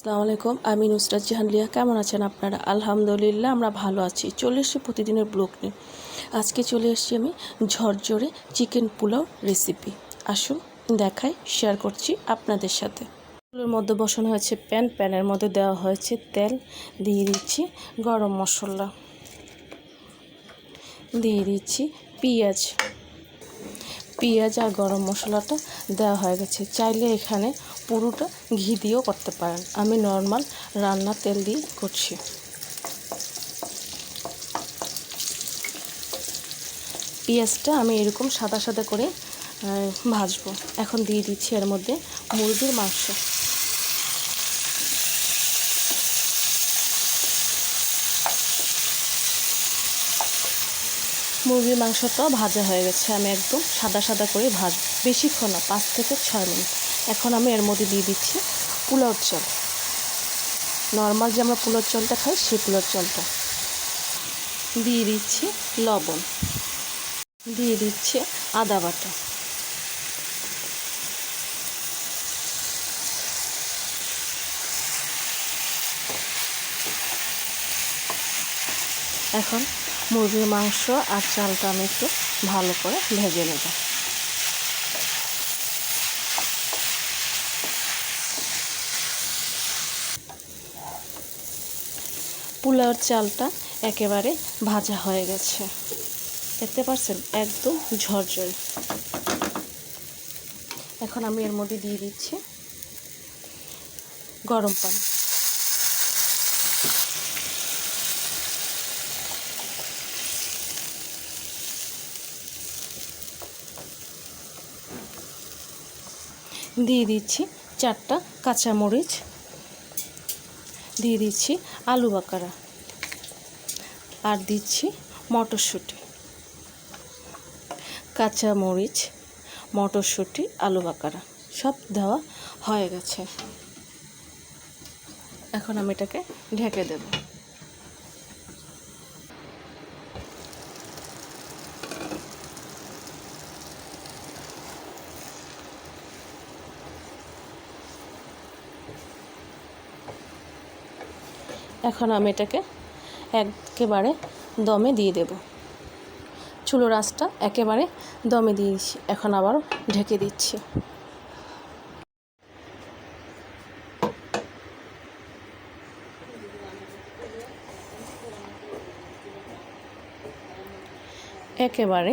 আসসালামু আলাইকুম, আমি নুসরাত জাহান লিয়া। কেমন আছেন আপনারা? আলহামদুলিল্লাহ, আমরা ভালো আছি। চলে এসেছি প্রতিদিনের ব্লগ নিয়ে। আজকে চলে এসেছি আমি ঝরঝরে চিকেন পোলাও রেসিপি আসুন, দেখাই শেয়ার করছি আপনাদের সাথে। চুলোর মধ্যে বসানো হয়েছে প্যান প্যানের মধ্যে দেওয়া হয়েছে তেল। দিয়ে দিচ্ছি গরম মশলা। দিয়ে দিচ্ছি পেঁয়াজ। পেঁয়াজ আর গরম মশলাটা দেওয়া হয়ে গেছে। চাইলে এখানে পুরোটা ঘি দিয়েও করতে পারেন। আমি নর্মাল রান্না তেল দিয়ে করছি। পেঁয়াজটা আমি এরকম সাদা সাদা করে ভাজবো। এখন দিয়ে দিচ্ছি এর মধ্যে মুরগির মাংস। মুরগির মাংসটাও ভাজা হয়ে গেছে। আমি একদম সাদা সাদা করে ভাজ, বেশিক্ষণ না, পাঁচ থেকে ছয় মিনিট। এখন আমি এর মধ্যে দিয়ে দিচ্ছি পোলাওর চাল নর্মাল যে আমরা পোলাওর চালটা খাই, সেই পোলাওর চালটা দিয়ে দিচ্ছি লবণ। দিয়ে দিচ্ছি আদা বাটা। এখন মুরগির মাংস আর চালটা আমি একটু ভালো করে ভেজে নেব। পোলাওর চালটা একেবারে ভাজা হয়ে গেছে। দেখতে পাচ্ছেন? একদম ঝরঝরে। এখন আমি এর মধ্যে দিয়ে দিচ্ছি গরম পানি। দিয়ে দিচ্ছি চারটা কাঁচামরিচ, দিয়ে দিচ্ছি আলু বাকারা আর দিচ্ছি মটরশুঁটি। কাঁচামরিচ, মটরশুঁটি, আলু বাকারা সব দেওয়া হয়ে গেছে। এখন আমি এটাকে ঢেকে দেব। এখন আমি এটাকে একেবারে দমে দিয়ে দেব। চুলো রাসটা একেবারে দমে দিয়ে দিচ্ছি। এখন আবার ঢেকে দিচ্ছি। একেবারে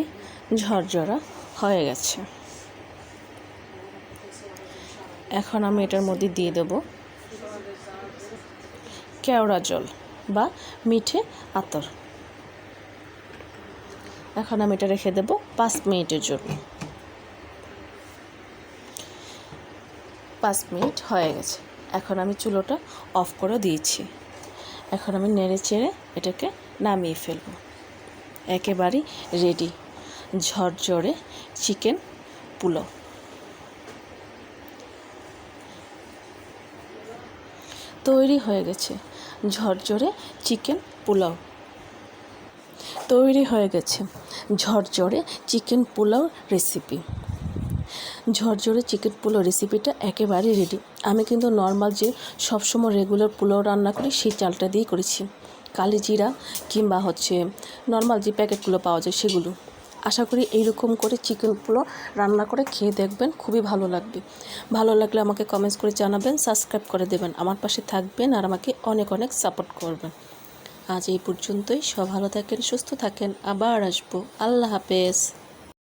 ঝরঝরা হয়ে গেছে। এখন আমি এটার মধ্যে দিয়ে দেব কেওড়া জল বা মিঠে আতর। এখন আমি এটা রেখে দেব পাঁচ মিনিটের জন্য। পাঁচ মিনিট হয়ে গেছে। এখন আমি চুলোটা অফ করে দিয়েছি। এখন আমি নেড়ে চেড়ে এটাকে নামিয়ে ফেলব। একেবারেই রেডি ঝরঝরে চিকেন পোলাও। তৈরি হয়ে গেছে। ঝরঝরে চিকেন পোলাও। তৈরি হয়ে গেছে ঝরঝরে চিকেন পোলাও রেসিপি ঝরঝরে চিকেন পোলাও রেসিপিটা একেবারেই রেডি আমি কিন্তু নর্মাল যে সবসময় রেগুলার পোলাও রান্না করি, সেই চালটা দিয়েই করেছি। কালি জিরা কিংবা হচ্ছে নর্মাল যে প্যাকেটগুলো পাওয়া যায় সেগুলো। আশা করি এইরকম করে চিকেন পোলাও রান্না করে খেয়ে দেখবেন, খুবই ভালো লাগবে। ভালো লাগলে আমাকে কমেন্টস করে জানাবেন সাবস্ক্রাইব করে দেবেন, আমার পাশে থাকবেন আর আমাকে অনেক অনেক সাপোর্ট করবেন। আজ এই পর্যন্তই, সব ভালো থাকেন, সুস্থ থাকেন, আবার আসব। আল্লাহ হাফেজ।